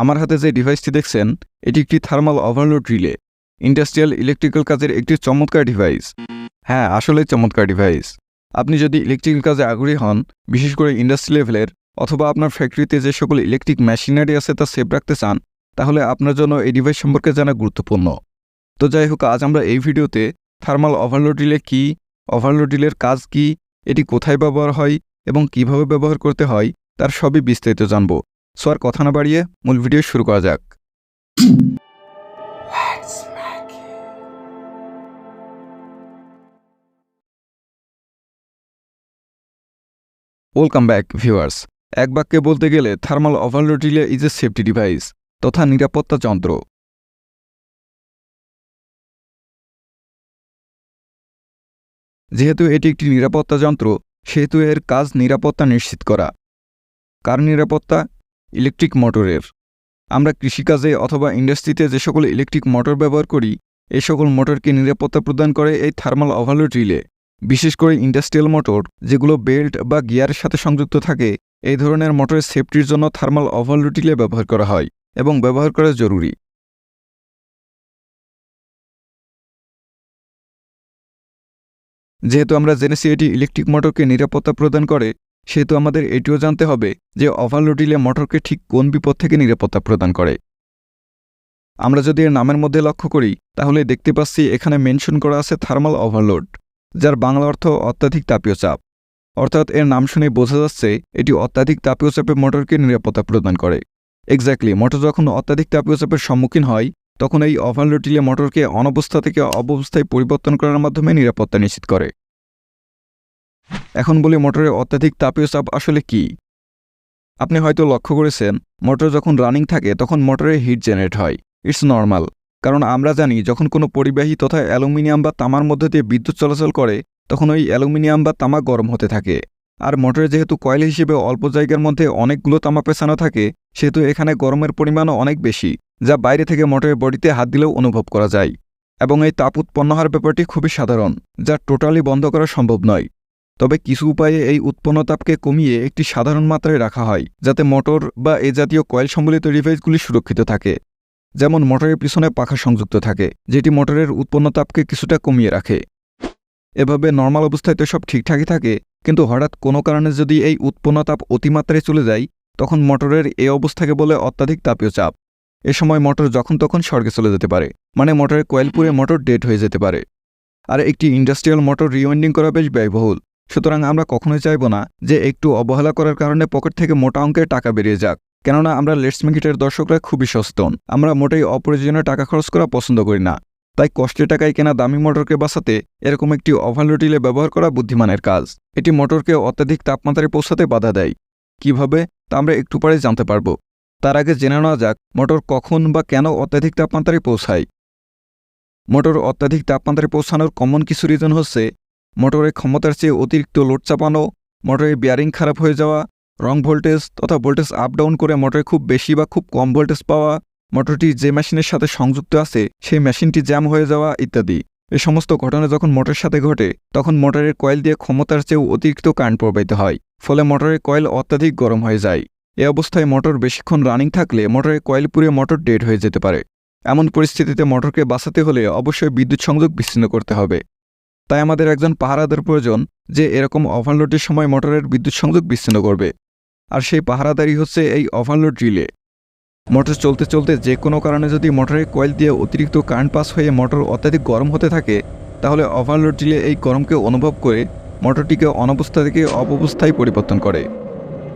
আমার হাতে যে ডিভাইসটি দেখছেন, এটি একটি thermal overload relay industrial electrical কাজের একটি চমৎকার ডিভাইস হ্যাঁ আসলে চমৎকার ডিভাইস আপনি যদি ইলেকট্রিক্যাল কাজে আগ্রহী হন, বিশেষ করে ইন্ডাস্ট্রি লেভেলের অথবা আপনার ফ্যাক্টরিতে যে সকল ইলেকট্রিক মেশিনারি আছে তা সেভ রাখতে চান, তাহলে আপনার জন্য এই ডিভাইস সম্পর্কে জানা গুরুত্বপূর্ণ। তো যাই হোক, আজ আমরা এই ভিডিওতে থার্মাল ওভারলোড রিলে কী ওভারলোড রিলের কাজ কি, এটি কোথায় ব্যবহার হয় এবং কীভাবে ব্যবহার করতে হয়, তার সবই বিস্তারিত জানব। সো আর কথা না বাড়িয়ে মূল ভিডিও শুরু করা যাক। ওয়েলকাম ব্যাক ভিউয়ার্স এক বাক্যে বলতে গেলে thermal overload relay is a safety device তথা নিরাপত্তা যন্ত্র। যেহেতু এটি একটি নিরাপত্তা যন্ত্র সেহেতু এর কাজ নিরাপত্তা নিশ্চিত করা। কার নিরাপত্তা? ইলেকট্রিক মোটরের। আমরা কৃষিকাজে অথবা ইন্ডাস্ট্রিতে যে সকল ইলেকট্রিক মোটর ব্যবহার করি এই সকল মোটরকে নিরাপত্তা প্রদান করে এই থার্মাল ওভারলোড রিলে। বিশেষ করে ইন্ডাস্ট্রিয়াল মোটর, যেগুলো বেল্ট বা গিয়ারের সাথে সংযুক্ত থাকে, এই ধরনের মোটরের সেফটির জন্য থার্মাল ওভারলোড রিলে ব্যবহার করা হয় এবং ব্যবহার করা জরুরি। যেহেতু আমরা জেনেছি এটি ইলেকট্রিক মোটরকে নিরাপত্তা প্রদান করে সেহেতু আমাদের এটিও জানতে হবে যে ওভারলোড রিলে মোটরকে ঠিক কোন বিপদ থেকে নিরাপত্তা প্রদান করে। আমরা যদি এর নামের মধ্যে লক্ষ্য করি, তাহলে দেখতে পাচ্ছি এখানে মেনশন করা আছে থার্মাল ওভারলোড, যার বাংলা অর্থ অত্যাধিক তাপীয় চাপ। অর্থাৎ এর নাম শুনে বোঝা যাচ্ছে এটি অত্যাধিক তাপীয় চাপে মোটরকে নিরাপত্তা প্রদান করে। এক্স্যাক্টলি মোটর যখন অত্যাধিক তাপীয় চাপের সম্মুখীন হয়, তখন এই ওভারলোড রিলে মোটরকে অনবস্থা থেকে অবস্থায় পরিবর্তন করার মাধ্যমে নিরাপত্তা নিশ্চিত করে। এখন বলি মোটরের অত্যাধিক তাপীয় চাপ আসলে কি? আপনি হয়তো লক্ষ্য করেছেন, মোটর যখন রানিং থাকে তখন মোটরে হিট জেনারেট হয়। It's normal. কারণ আমরা জানি, যখন কোনো পরিবাহী তথা অ্যালুমিনিয়াম বা তামার মধ্যে দিয়ে বিদ্যুৎ চলাচল করে, তখন ওই অ্যালুমিনিয়াম বা তামা গরম হতে থাকে। আর মোটরে যেহেতু কয়েল হিসেবে অল্প জায়গার মধ্যে অনেকগুলো তামা পেছানো থাকে, সেহেতু এখানে গরমের পরিমাণও অনেক বেশি, যা বাইরে থেকে মোটরের বডিতে হাত দিলেও অনুভব করা যায়। এবং এই তাপ উৎপন্ন হওয়ার ব্যাপারটি খুবই সাধারণ, যা টোটালি বন্ধ করা সম্ভব নয়। তবে কিছু উপায়ে এই উৎপন্ন তাপকে কমিয়ে একটি সাধারণ মাত্রায় রাখা হয়, যাতে মোটর বা এ জাতীয় কয়েল সম্বলিত ডিভাইসগুলি সুরক্ষিত থাকে। যেমন মোটরের পিছনে পাখা সংযুক্ত থাকে, যেটি মোটরের উৎপন্ন তাপকে কিছুটা কমিয়ে রাখে। এভাবে নর্মাল অবস্থায় তো সব ঠিকঠাকই থাকে, কিন্তু হঠাৎ কোনো কারণে যদি এই উৎপন্ন তাপ অতিমাত্রায় চলে যায়, তখন মোটরের এ অবস্থাকে বলে অত্যাধিক তাপীয় চাপ। এ সময় মোটর যখন তখন স্বর্গে চলে যেতে পারে মানে মোটরের কয়েল পুড়ে মোটর ডেড হয়ে যেতে পারে। আর একটি ইন্ডাস্ট্রিয়াল মোটর রিওয়াইন্ডিং করা বেশ ব্যয়বহুল। সুতরাং আমরা কখনোই চাইব না যে একটু অবহেলা করার কারণে পকেট থেকে মোটা অঙ্কের টাকা বেরিয়ে যাক। কেননা আমরা লেটস মেকিটের দর্শকরা খুবই সচেতন। আমরা মোটেই অপ্রয়োজনীয় টাকা খরচ করা পছন্দ করি না। তাই কষ্টের টাকায় কেনা দামি মোটরকে বাঁচাতে এরকম একটি ওভারলোড রিলে ব্যবহার করা বুদ্ধিমানের কাজ। এটি মোটরকে অত্যাধিক তাপমাত্রায় পৌঁছাতে বাধা দেয়। কীভাবে? তা আমরা একটু পরে জানতে পারব। তার আগে জেনে নেওয়া যাক, মোটর কখন বা কেন অত্যাধিক তাপমাত্রায় পৌঁছায়। মোটর অত্যাধিক তাপমাত্রায় পৌঁছানোর কমন কিছু রিজন হচ্ছে মোটরের ক্ষমতার চেয়ে অতিরিক্ত লোড চাপানো, মোটরের বিয়ারিং খারাপ হয়ে যাওয়া রং ভোল্টেজ তথা ভোল্টেজ আপ ডাউন করে মোটরে খুব বেশি বা খুব কম ভোল্টেজ পাওয়া, মোটরটি যে মেশিনের সাথে সংযুক্ত আছে সেই মেশিনটি জ্যাম হয়ে যাওয়া ইত্যাদি। এ সমস্ত ঘটনা যখন মোটরের সাথে ঘটে, তখন মোটরের কয়েল দিয়ে ক্ষমতার চেয়েও অতিরিক্ত কারেন্ট প্রবাহিত হয়, ফলে মোটরের কয়েল অত্যাধিক গরম হয়ে যায়। এ অবস্থায় মোটর বেশিক্ষণ রানিং থাকলে মোটরের কয়েল পুড়ে মোটর ডেড হয়ে যেতে পারে। এমন পরিস্থিতিতে মোটরকে বাঁচাতে হলে অবশ্যই বিদ্যুৎ সংযোগ বিচ্ছিন্ন করতে হবে। তাই আমাদের একজন পাহারাদার প্রয়োজন যে এরকম ওভারলোডের সময় মোটরের বিদ্যুৎ সংযোগ বিচ্ছিন্ন করবে। আর সেই পাহারাদারি হচ্ছে এই ওভারলোড রিলে। মোটর চলতে চলতে যে কোনো কারণে যদি মোটরের কয়েল দিয়ে অতিরিক্ত কারেন্ট পাস হয়ে মোটর অত্যাধিক গরম হতে থাকে, তাহলে ওভারলোড রিলে এই গরমকে অনুভব করে মোটরটিকে অনবস্থা থেকে অবস্থায় পরিবর্তন করে,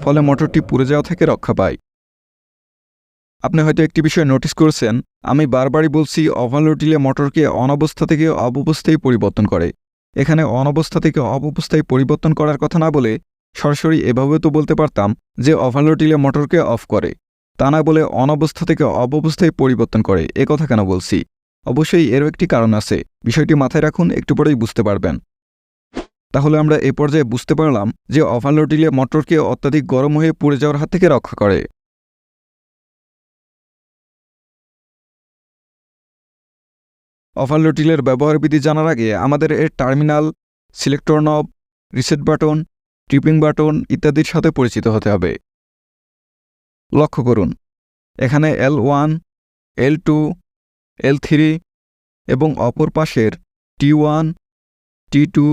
ফলে মোটরটি পুড়ে যাওয়া থেকে রক্ষা পায়। আপনি হয়তো একটি বিষয় নোটিস করেছেন, আমি বারবারই বলছি, ওভারলোড রিলে মোটরকে অনবস্থা থেকে অবস্থায় পরিবর্তন করে। এখানে অনবস্থা থেকে অবস্থায় পরিবর্তন করার কথা না বলে সরাসরি এভাবে তো বলতে পারতাম যে ওভারলোড রিলে মোটরকে অফ করে। তা না বলে অনবস্থা থেকে অবস্থায় পরিবর্তন করে, এ কথা কেন বলছি? অবশ্যই এরও একটি কারণ আছে, বিষয়টি মাথায় রাখুন, একটু পরেই বুঝতে পারবেন। তাহলে আমরা এ পর্যায়ে বুঝতে পারলাম যে ওভারলোড রিলে মোটরকে অত্যাধিক গরম হয়ে পুড়ে যাওয়ার হাত থেকে রক্ষা করে। ওভারলোড রিলের ব্যবহার বিধি জানার আগে আমাদের এর terminal, selector knob, reset button tripping button ইত্যাদির সাথে পরিচিত হতে হবে। লক্ষ্য করুন, এখানে L one L two L three এবং অপর পাশের T one T two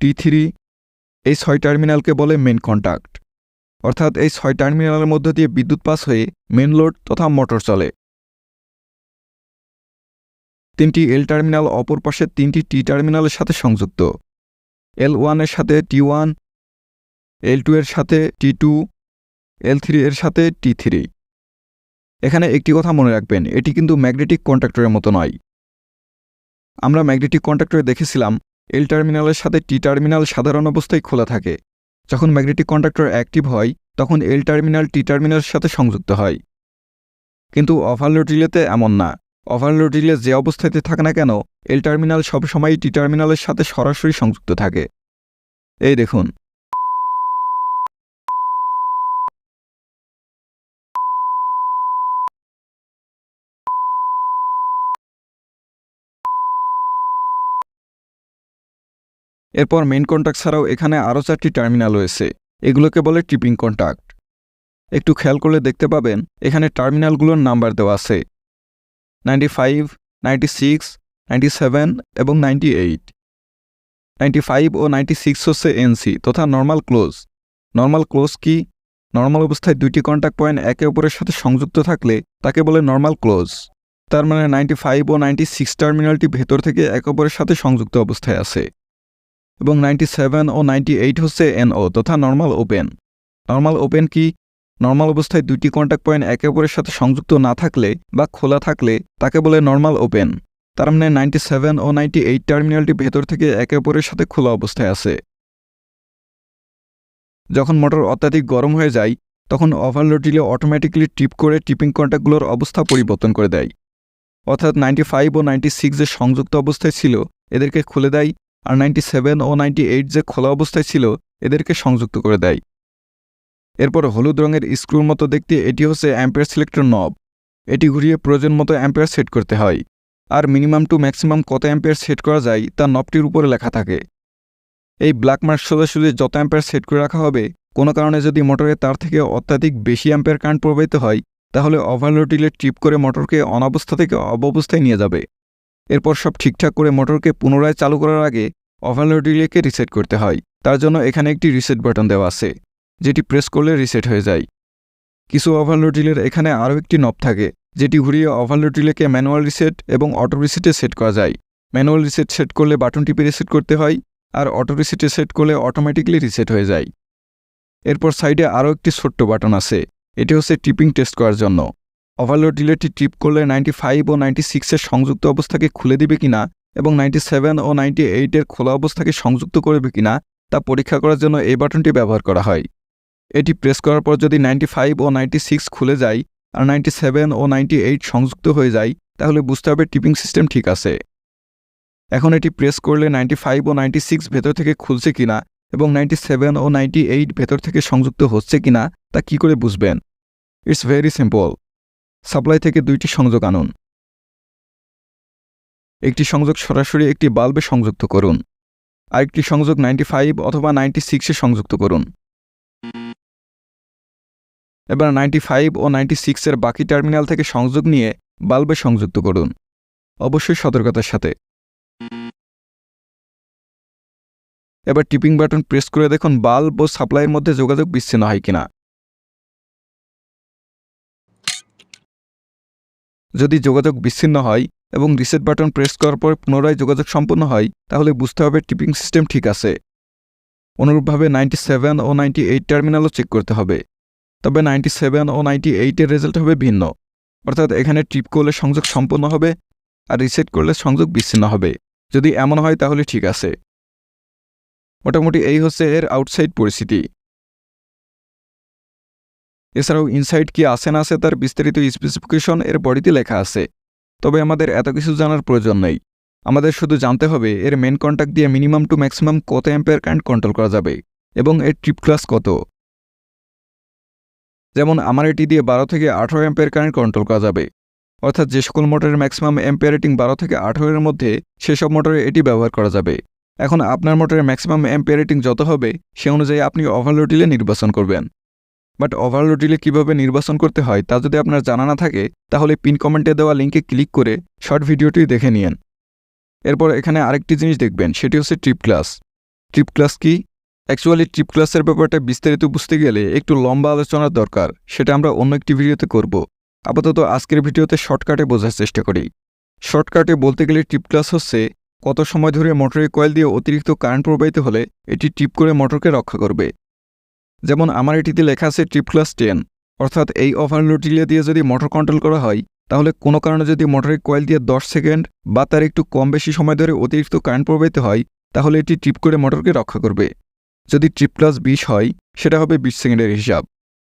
T three এই ছয় টার্মিনালকে বলে মেন কন্ট্যাক্ট অর্থাৎ এই ছয় টার্মিনালের মধ্য দিয়ে বিদ্যুৎ পাস হয়ে মেন লোড তথা মোটর চলে। তিনটি এল টার্মিনাল অপর পাশে তিনটি টি টার্মিনালের সাথে সংযুক্ত। এল ওয়ানের সাথে টি ওয়ান এল টু এর সাথে টি টু এল থ্রি এর সাথে টি থ্রি এখানে একটি কথা মনে রাখবেন, এটি কিন্তু ম্যাগনেটিক কন্ট্রাক্টরের মতো নয়। আমরা ম্যাগনেটিক কন্ট্রাক্টরে দেখেছিলাম এল টার্মিনালের সাথে টি টার্মিনাল সাধারণ অবস্থায় খোলা থাকে। যখন ম্যাগনেটিক কন্ট্রাক্টর অ্যাক্টিভ হয়, তখন এল টার্মিনাল টি টার্মিনালের সাথে সংযুক্ত হয়। কিন্তু ওভারলোড রিলেতে এমন না। ওভারলোড রিলে যে অবস্থাতে থাকে না কেন, এল টার্মিনাল সবসময় টি টার্মিনালের সাথে সরাসরি সংযুক্ত থাকে। এই দেখুন। এরপর মেইন কন্ট্যাক্ট ছাড়াও এখানে আরও চারটি টার্মিনাল রয়েছে। এগুলোকে বলে টিপিং কন্ট্যাক্ট একটু খেয়াল করলে দেখতে পাবেন, এখানে টার্মিনালগুলোর নাম্বার দেওয়া আছে। Ninety five ninety six ninety seven এবং নাইনটি এইট নাইনটি ফাইভ ও নাইনটি সিক্স হচ্ছে এনসি তথা নর্মাল ক্লোজ নর্মাল ক্লোজ কি? নর্মাল অবস্থায় দুইটি কন্ট্যাক্ট পয়েন্ট একে অপরের সাথে সংযুক্ত থাকলে তাকে বলে নর্মাল ক্লোজ তার মানে নাইনটি ফাইভ ও নাইনটি সিক্স টার্মিনালটি ভেতর থেকে একে অপরের সাথে সংযুক্ত অবস্থায় আছে। এবং নাইনটি সেভেন ও নাইনটি এইট হচ্ছে এনও তথা নর্মাল ওপেন নর্মাল ওপেন কি? নর্মাল অবস্থায় দুইটি কন্ট্যাক্ট পয়েন্ট একে অপরের সাথে সংযুক্ত না থাকলে বা খোলা থাকলে তাকে বলে নর্মাল ওপেন তার মানে নাইনটি সেভেন ও নাইনটি এইট টার্মিনালটি ভেতর থেকে একে অপরের সাথে খোলা অবস্থায় আছে। যখন মোটর অত্যাধিক গরম হয়ে যায়, তখন ওভারলোড দিলে অটোমেটিক্যালি টিপ করে টিপিং কন্ট্যাক্টগুলোর অবস্থা পরিবর্তন করে দেয়। অর্থাৎ নাইনটি ফাইভ ও নাইনটি সিক্স যে সংযুক্ত অবস্থায় ছিল, এদেরকে খুলে দেয়, আর নাইনটি সেভেন ও নাইনটি এইট যে খোলা অবস্থায় ছিল, এদেরকে সংযুক্ত করে দেয়। এরপর হলুদ রঙের স্ক্রুর মতো দেখতে এটি হচ্ছে অ্যাম্পেয়ার সিলেক্টর নব। এটি ঘুরিয়ে প্রয়োজন মতো অ্যাম্পেয়ার সেট করতে হয়। আর মিনিমাম টু ম্যাক্সিমাম কত অ্যাম্পেয়ার সেট করা যায় তা নবটির উপরে লেখা থাকে। এই ব্ল্যাক মার্ক সোজাসুজি যত অ্যাম্পেয়ার সেট করে রাখা হবে, কোনো কারণে যদি মোটরে তার থেকে অত্যাধিক বেশি অ্যাম্পেয়ার কারেন্ট প্রবাহিত হয়, তাহলে ওভারলোড রিলে ট্রিপ করে মোটরকে অনাবস্থা থেকে অবস্থায় নিয়ে যাবে। এরপর সব ঠিকঠাক করে মোটরকে পুনরায় চালু করার আগে ওভারলোড রিলেকে রিসেট করতে হয়। তার জন্য এখানে একটি রিসেট বাটন দেওয়া আছে। যেটি প্রেস করলে রিসেট হয়ে যায়। কিছু ওভারলোড রিলের এখানে আরও একটি নব থাকে, যেটি ঘুরিয়ে ওভারলোড রিলেকে ম্যানুয়াল রিসেট এবং অটো রিসেটে সেট করা যায়। ম্যানুয়াল রিসেট সেট করলে বাটন টিপে রিসেট করতে হয় আর অটো রিসেটে সেট করলে অটোমেটিকলি রিসেট হয়ে যায়। এরপর সাইডে আরও একটি ছোট্ট বাটন আছে, এটি হচ্ছে টিপিং টেস্ট করার জন্য। ওভারলোড রিলেটি টিপ করলে নাইনটি ফাইভ ও নাইনটি সিক্সের সংযুক্ত অবস্থাকে খুলে দিবে কিনা এবং নাইনটি সেভেন ও নাইনটি এইটের খোলা অবস্থাকে সংযুক্ত করবে কিনা তা পরীক্ষা করার জন্য এই বাটনটি ব্যবহার করা হয়। এটি প্রেস করার পর যদি নাইনটি ফাইভ ও নাইনটি সিক্স খুলে যায় আর নাইনটি সেভেন ও নাইনটি এইট সংযুক্ত হয়ে যায়, তাহলে বুঝতে হবে টিপিং সিস্টেম ঠিক আছে। এখন এটি প্রেস করলে নাইনটি ফাইভ ও নাইনটি সিক্স ভেতর থেকে খুলছে কিনা এবং নাইনটি সেভেন ও নাইনটি এইট ভেতর থেকে সংযুক্ত হচ্ছে কিনা তা কি করে বুঝবেন? ইটস ভেরি সিম্পল সাপ্লাই থেকে দুইটি সংযোগ আনুন। একটি সংযোগ সরাসরি একটি বাল্বে সংযুক্ত করুন। আরেকটি সংযোগ নাইনটি ফাইভ অথবা নাইনটি সিক্সে সংযুক্ত করুন। এবার নাইনটি ফাইভ ও নাইনটি সিক্সের বাকি টার্মিনাল থেকে সংযোগ নিয়ে বাল্বে সংযুক্ত করুন। অবশ্যই সতর্কতার সাথে। এবার টিপিং বাটন প্রেস করে দেখুন বাল্ব ও সাপ্লাইয়ের মধ্যে যোগাযোগ বিচ্ছিন্ন হয় কিনা। যদি যোগাযোগ বিচ্ছিন্ন হয় এবং রিসেট বাটন প্রেস করার পর পুনরায় যোগাযোগ সম্পন্ন হয়, তাহলে বুঝতে হবে টিপিং সিস্টেম ঠিক আছে। অনুরূপভাবে নাইনটি সেভেন ও নাইনটি এইট টার্মিনালও চেক করতে হবে। তবে নাইনটি সেভেন ও নাইনটি এইটের রেজাল্ট হবে ভিন্ন। অর্থাৎ এখানে ট্রিপ করলে সংযোগ সম্পন্ন হবে আর রিসেট করলে সংযোগ বিচ্ছিন্ন হবে। যদি এমন হয় তাহলে ঠিক আছে। মোটামুটি এই হচ্ছে এর আউটসাইড পরিস্থিতি। এছাড়াও ইনসাইড কি আছে না আছে তার বিস্তারিত স্পেসিফিকেশন এর বডিতে লেখা আছে। তবে আমাদের এত কিছু জানার প্রয়োজন নেই। আমাদের শুধু জানতে হবে এর মেন কন্ট্যাক্ট দিয়ে মিনিমাম টু ম্যাক্সিমাম কত অ্যাম্পেয়ার কারেন্ট কন্ট্রোল করা যাবে এবং এর ট্রিপ ক্লাস কত। যেমন আমার এটি দিয়ে বারো থেকে আঠারো অ্যাম্পেয়ার কারেন্ট কন্ট্রোল করা যাবে। অর্থাৎ যে সকল মোটরের ম্যাক্সিমাম অ্যাম্পেয়ার রেটিং বারো থেকে আঠারোর মধ্যে, সেসব মোটরে এটি ব্যবহার করা যাবে। এখন আপনার মোটরের ম্যাক্সিমাম অ্যাম্পেয়ার রেটিং যত হবে, সে অনুযায়ী আপনি ওভারলোড নির্বাচন করবেন। বাট ওভারলোড রিলে কীভাবে নির্বাচন করতে হয়, তা যদি আপনার জানা না থাকে, তাহলে পিন কমেন্টে দেওয়া লিঙ্কে ক্লিক করে শর্ট ভিডিওটি দেখে নিন এরপর এখানে আরেকটি জিনিস দেখবেন, সেটি হচ্ছে ট্রিপ ক্লাস ট্রিপ ক্লাস কি? অ্যাকচুয়ালি ট্রিপ ক্লাসের ব্যাপারটা বিস্তারিত বুঝতে গেলে একটু লম্বা আলোচনার দরকার, সেটা আমরা অন্য একটি ভিডিওতে করব। আপাতত আজকের ভিডিওতে শর্টকাটে বোঝার চেষ্টা করি। শর্টকাটে বলতে গেলে ট্রিপ ক্লাস হচ্ছে কত সময় ধরে মোটরের কয়েল দিয়ে অতিরিক্ত কারেন্ট প্রবাহিত হলে এটি ট্রিপ করে মোটরকে রক্ষা করবে। যেমন আমার এটিতে লেখা আছে ট্রিপ ক্লাস টেন অর্থাৎ এই ওভারলোড রিলে দিয়ে যদি মোটর কন্ট্রোল করা হয়, তাহলে কোনো কারণে যদি মোটরের কয়েল দিয়ে 10 সেকেন্ড বা তার একটু কম বেশি সময় ধরে অতিরিক্ত কারেন্ট প্রবাহিত হয়, তাহলে এটি ট্রিপ করে মোটরকে রক্ষা করবে। যদি ট্রিপ প্লাস বিশ হয়, সেটা হবে বিশ সেকেন্ডের হিসাব।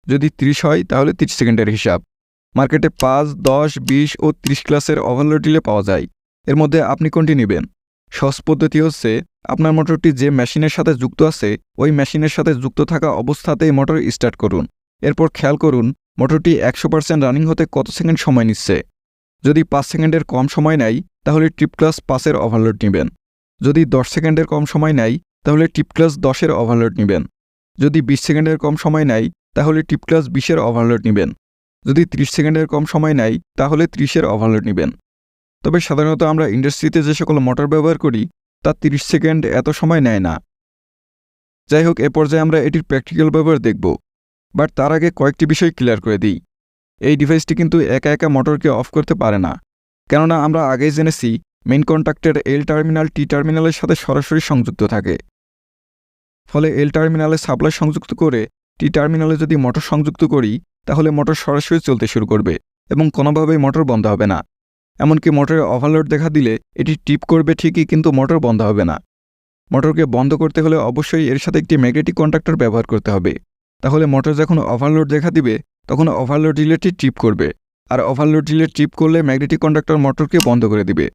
যদি 30 হয়, তাহলে 30 সেকেন্ডের হিসাব। মার্কেটে পাঁচ, দশ, বিশ ও 30 ক্লাসের ওভারলোড রিলে পাওয়া যায়। এর মধ্যে আপনি কোনটি নেবেন? সহজ পদ্ধতি হচ্ছে, আপনার মোটরটি যে মেশিনের সাথে যুক্ত আছে, ওই মেশিনের সাথে যুক্ত থাকা অবস্থাতেই মোটর স্টার্ট করুন। এরপর খেয়াল করুন, মোটরটি একশো পার্সেন্ট রানিং হতে কত সেকেন্ড সময় নিচ্ছে। যদি পাঁচ সেকেন্ডের কম সময় নেয়, তাহলে ট্রিপ ক্লাস পাঁচের ওভারলোড নেবেন। যদি দশ সেকেন্ডের কম সময় নেয় তাহলে টিপ ক্লাস দশের ওভারলোড নেবেন। যদি বিশ সেকেন্ডের কম সময় নেয়, তাহলে টিপ ক্লাস বিশের ওভারলোড নেবেন। যদি 30 সেকেন্ডের কম সময় নেয়, তাহলে ত্রিশের ওভারলোড নেবেন। তবে সাধারণত আমরা ইন্ডাস্ট্রিতে যে সকল মোটর ব্যবহার করি, তা 30 সেকেন্ড এত সময় নেয় না। যাই হোক, এ পর্যায়ে আমরা এটির প্র্যাকটিক্যাল ব্যবহার দেখব, বাট তার আগে কয়েকটি বিষয় ক্লিয়ার করে দিই। এই ডিভাইসটি কিন্তু একা একা মোটরকে অফ করতে পারে না। কেননা আমরা আগেই জেনেছি মেইন কন্ট্যাক্টের এল টার্মিনাল টি টার্মিনালের সাথে সরাসরি সংযুক্ত থাকে। ফলে এল টার্মিনালে সাপ্লাই সংযুক্ত করে টি টার্মিনালে যদি মোটর সংযুক্ত করি, তাহলে মোটর সরাসরি চলতে শুরু করবে এবং কোনোভাবেই মোটর বন্ধ হবে না। এমনকি মোটরে ওভারলোড দেখা দিলে এটি টিপ করবে ঠিকই, কিন্তু মোটর বন্ধ হবে না। মোটরকে বন্ধ করতে হলে অবশ্যই এর সাথে একটি ম্যাগনেটিক কন্ট্রাক্টর ব্যবহার করতে হবে। তাহলে মোটর যখন ওভারলোড দেখা দিবে, তখন ওভারলোড রিলেটি ট্রিপ করবে। আর ওভারলোড রিলে ট্রিপ করলে ম্যাগনেটিক কন্ডাক্টর মোটরকে বন্ধ করে দিবে।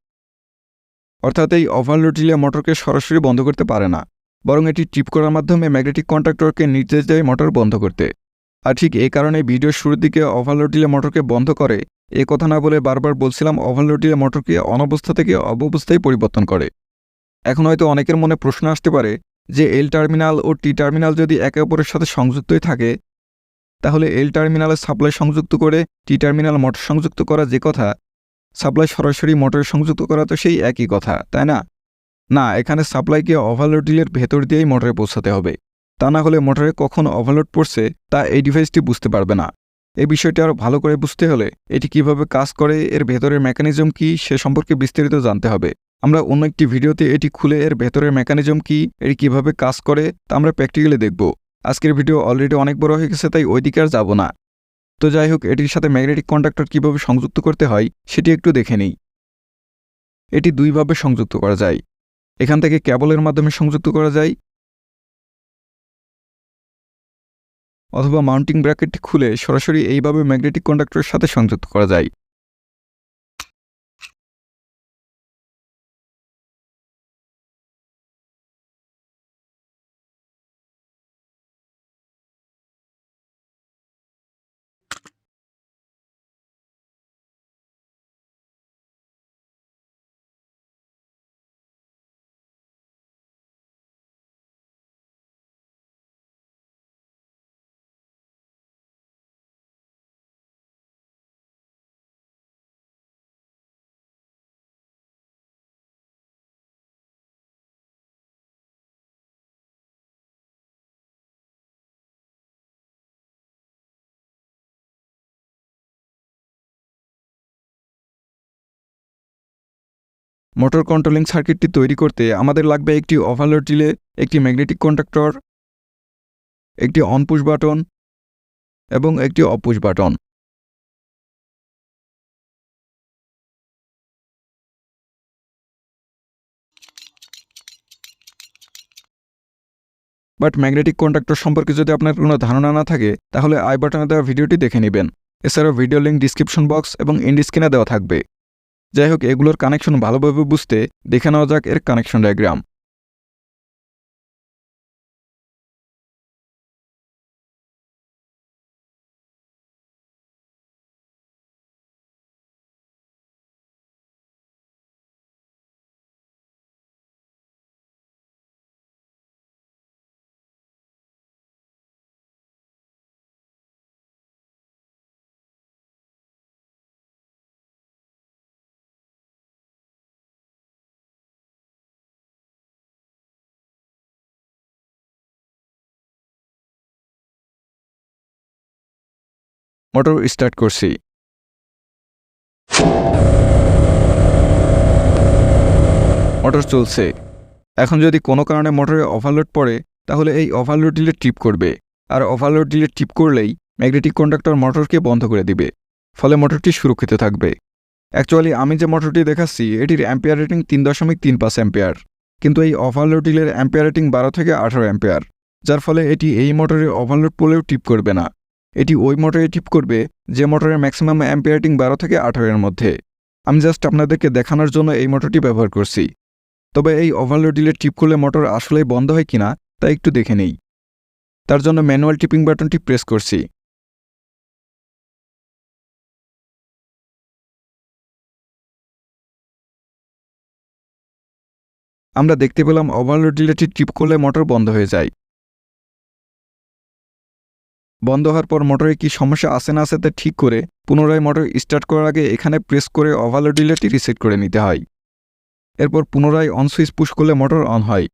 অর্থাৎ এই ওভারলোড রিলে মোটরকে সরাসরি বন্ধ করতে পারে না। বরং এটি ট্রিপ করার মাধ্যমে ম্যাগনেটিক কন্ট্রাক্টরকে নির্দেশ দেয় মোটর বন্ধ করতে। আর ঠিক এই কারণে ভিডিওর শুরুর দিকে ওভারলোড দিলে মোটরকে বন্ধ করে। এ কথা না বলে বারবার বলছিলাম ওভারলোড দিলে মোটরকে অনবস্থা থেকে অবস্থায় পরিবর্তন করে। এখন হয়তো অনেকের মনে প্রশ্ন আসতে পারে যে, এল টার্মিনাল ও টি টার্মিনাল যদি একে অপরের সাথে সংযুক্তই থাকে, তাহলে এল টার্মিনালের সাপ্লাই সংযুক্ত করে টি টার্মিনাল মোটর সংযুক্ত করা যে কথা, সাপ্লাই সরাসরি মোটরে সংযুক্ত করা তো সেই একই কথা, তাই না? না, এখানে সাপ্লাইকে ওভারলোড ডিলের ভেতর দিয়েই মোটরে পৌঁছাতে হবে। তা না হলে মোটরে কখন ওভারলোড পড়ছে, তা এই ডিভাইসটি বুঝতে পারবে না। এই বিষয়টি আরও ভালো করে বুঝতে হলে এটি কীভাবে কাজ করে, এর ভেতরের মেকানিজম কি, সে সম্পর্কে বিস্তারিত জানতে হবে। আমরা অন্য একটি ভিডিওতে এটি খুলে, এর ভেতরের মেকানিজম কি, এটি কীভাবে কাজ করে, তা আমরা প্র্যাকটিক্যালি দেখব। আজকের ভিডিও অলরেডি অনেক বড় হয়ে গেছে, তাই ওই দিকে আর যাব না। তো যাই হোক, এটির সাথে ম্যাগনেটিক কন্ডাক্টর কীভাবে সংযুক্ত করতে হয়, সেটি একটু দেখে নিই। এটি দুইভাবে সংযুক্ত করা যায়। এখান থেকে ক্যাবলের মাধ্যমে সংযুক্ত করা যায়, অথবা মাউন্টিং ব্র্যাকেটটি খুলে সরাসরি এইভাবে ম্যাগনেটিক কন্ডাক্টরের সাথে সংযুক্ত করা যায়। মোটর কন্ট্রোলিং সার্কিটটি তৈরি করতে আমাদের লাগবে একটি ওভারলোড রিলে একটি ম্যাগনেটিক কন্ডাক্টর একটি অনপুশ বাটন এবং একটি অপুশ বাটন বাট ম্যাগনেটিক কন্ডাক্টর সম্পর্কে যদি আপনার কোনো ধারণা না থাকে, তাহলে আই বাটনে দেওয়া ভিডিওটি দেখে নেবেন। এছাড়াও ভিডিও লিঙ্ক ডিসক্রিপশন বক্স এবং ইন্ডি স্ক্রিনে দেওয়া থাকবে। যাই হোক এগুলোর কানেকশন ভালোভাবে বুঝতে দেখে নেওয়া যাক এর কানেকশন ডায়াগ্রাম মোটর স্টার্ট করছি। মোটর চলছে। এখন যদি কোনো কারণে মোটরে ওভারলোড পড়ে, তাহলে এই ওভারলোড ডিলে টিপ করবে। আর ওভারলোড ডিলে টিপ করলেই ম্যাগনেটিক কন্ডাক্টর মোটরকে বন্ধ করে দিবে। ফলে মোটরটি সুরক্ষিত থাকবে। অ্যাকচুয়ালি আমি যে মোটরটি দেখাচ্ছি, এটির অ্যাম্পিয়ার রেটিং তিন দশমিক তিন পাঁচ অ্যাম্পিয়ার কিন্তু এই ওভারলোড ডিলের অ্যাম্পিয়ার রেটিং বারো থেকে আঠারো অ্যাম্পিয়ার যার ফলে এটি এই মোটরে ওভারলোড পড়লেও টিপ করবে না। এটি ওই মোটরে টিপ করবে যে মোটরের ম্যাক্সিমাম অ্যাম্পিয়ারটিং বারো থেকে আঠারোর মধ্যে। আমি জাস্ট আপনাদেরকে দেখানোর জন্য এই মোটরটি ব্যবহার করছি। তবে এই ওভারলোড ডিলে টিপ করলে মোটর আসলেই বন্ধ হয় কিনা তা একটু দেখে নেই। তার জন্য ম্যানুয়াল টিপিং বাটনটি প্রেস করছি। আমরা দেখতে পেলাম ওভারলোড ডিলেটি টিপ করলে মোটর বন্ধ হয়ে যায়। বন্ধ হওয়ার পর মোটরে কি সমস্যা আছে না আছে তা ঠিক করে পুনরায় মোটর স্টার্ট করার আগে এখানে প্রেস করে ওভারলোড ডিলেটি রিসেট করে নিতে হয়। এরপর পুনরায় অন সুইচ পুশ করলে মোটর অন হয়।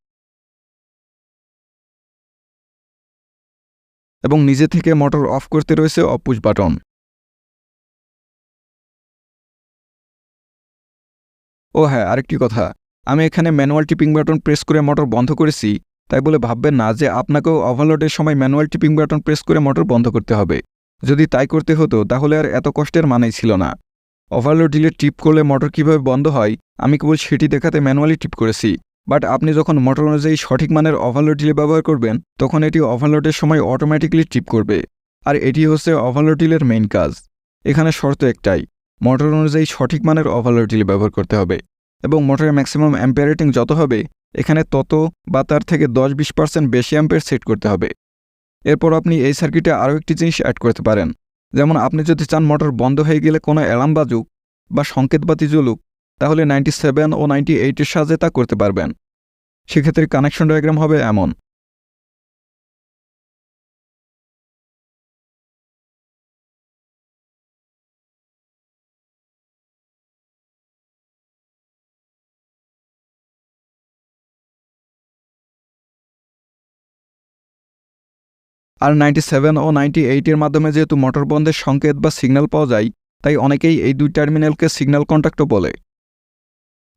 এবং নিজে থেকে মোটর অফ করতে রয়েছে অফ পুশ বাটন ও হ্যাঁ আরেকটি কথা। আমি এখানে ম্যানুয়াল টিপিং বাটন প্রেস করে মোটর বন্ধ করেছি। তাই বলে ভাববেন না যে আপনাকেও ওভারলোডের সময় ম্যানুয়াল টিপিং বাটন প্রেস করে মোটর বন্ধ করতে হবে। যদি তাই করতে হতো, তাহলে আর এত কষ্টের মানেই ছিল না। ওভারলোড ডিলে টিপ করলে মোটর কীভাবে বন্ধ হয়, আমি কেবল সেটি দেখাতে ম্যানুয়ালি টিপ করেছি। বাট আপনি যখন মোটর অনুযায়ী সঠিক মানের ওভারলোড ডিলে ব্যবহার করবেন, তখন এটি ওভারলোডের সময় অটোমেটিক্যালি টিপ করবে। আর এটি হচ্ছে ওভারলোড ডিলের মেইন কাজ। এখানে শর্ত একটাই, মোটর অনুযায়ী সঠিক মানের ওভারলোড ডিলে ব্যবহার করতে হবে। এবং মোটরের ম্যাক্সিমাম অ্যাম্পিয়ার রেটিং যত হবে, এখানে তত বা তার থেকে দশ বিশ পার্সেন্ট বেশি অ্যাম্পের সেট করতে হবে। এরপর আপনি এই সার্কিটে আরও একটি জিনিস অ্যাড করতে পারেন। যেমন আপনি যদি চান মোটর বন্ধ হয়ে গেলে কোনো অ্যালার্ম বাজুক বা সংকেতবাতি জ্বলুক, তাহলে নাইনটি সেভেন ও নাইনটি এইটের সাহায্যে তা করতে পারবেন। সেক্ষেত্রে কানেকশন ডায়াগ্রাম হবে এমন। আর নাইনটি সেভেন ও নাইনটি এইটের মাধ্যমে যেহেতু মোটর বন্ধের সংকেত বা সিগন্যাল পাওয়া যায়, তাই অনেকেই এই দুই টার্মিনালকে সিগন্যাল কন্ট্যাক্টও বলে।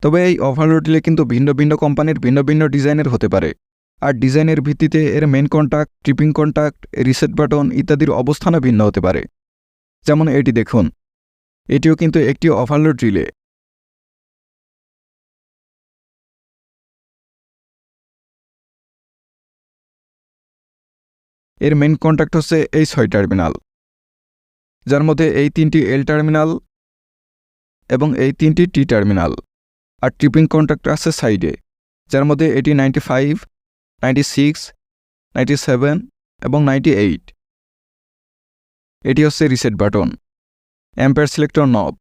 তবে এই ওভারলোড ডিলে কিন্তু ভিন্ন ভিন্ন কোম্পানির ভিন্ন ভিন্ন ডিজাইনের হতে পারে। আর ডিজাইনের ভিত্তিতে এর main contact tripping contact reset button ইত্যাদির অবস্থানও ভিন্ন হতে পারে। যেমন এটি দেখুন। এটিও কিন্তু একটি ওভারলোড রিলে এর মেন কন্ট্যাক্ট হচ্ছে এই ছয় টার্মিনাল যার মধ্যে এই তিনটি এল টার্মিনাল এবং এই তিনটি টি টার্মিনাল আর ট্রিপিং কন্ট্যাক্ট আছে সাইডে যার মধ্যে এটি ninety five ninety six ninety seven এবং নাইনটি এইট এটি হচ্ছে রিসেট বাটন অ্যাম্পায়ার সিলেক্টর নব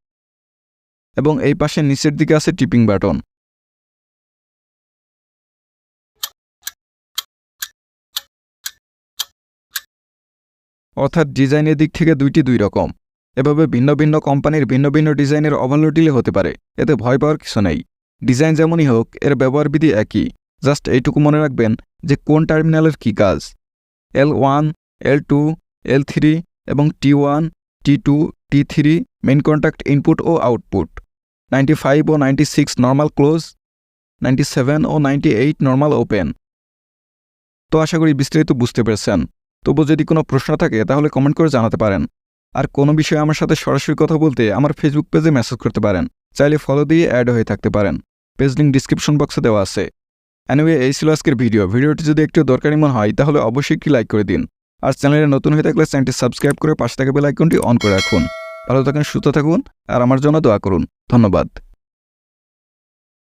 এবং এই পাশে নিচের দিকে আছে টিপিং বাটন অর্থাৎ ডিজাইনের দিক থেকে দুইটি দুই রকম। এভাবে ভিন্ন ভিন্ন কোম্পানির ভিন্ন ভিন্ন ডিজাইনের ওভারলোড দিলে হতে পারে, এতে ভয় পাওয়ার কিছু নেই। ডিজাইন যেমনই হোক, এর ব্যবহার বিধি একই। জাস্ট এইটুকু মনে রাখবেন যে কোন টার্মিনালের কী কাজ। L one, L two, L three এবং T one, T two, T three main contact input ও আউটপুট নাইনটি ফাইভ ও ninety six normal close ninety seven ও নাইনটি এইট নর্মাল ওপেন তো আশা করি বিস্তারিত বুঝতে পেরেছেন। তবু যদি কোনো প্রশ্ন থাকে, তাহলে কমেন্ট করে জানাতে পারেন। আর কোনো বিষয়ে আমার সাথে সরাসরি কথা বলতে আমার ফেসবুক পেজে মেসেজ করতে পারেন। চাইলে ফলো দিয়ে অ্যাড হয়ে থাকতে পারেন। পেজ লিঙ্ক ডিসক্রিপশন বক্সে দেওয়া আছে। অ্যানিওয়ে এই ছিল আজকের ভিডিও ভিডিওটি যদি একটু দরকারি মনে হয়, তাহলে অবশ্যই একটি লাইক করে দিন। আর চ্যানেলে নতুন হয়ে থাকলে চ্যানেলটি সাবস্ক্রাইব করে পাশে থাকা বেল আইকনটি অন করে রাখুন। ভালো থাকুন, সুস্থ থাকুন, আর আমার জন্য দোয়া করুন। ধন্যবাদ।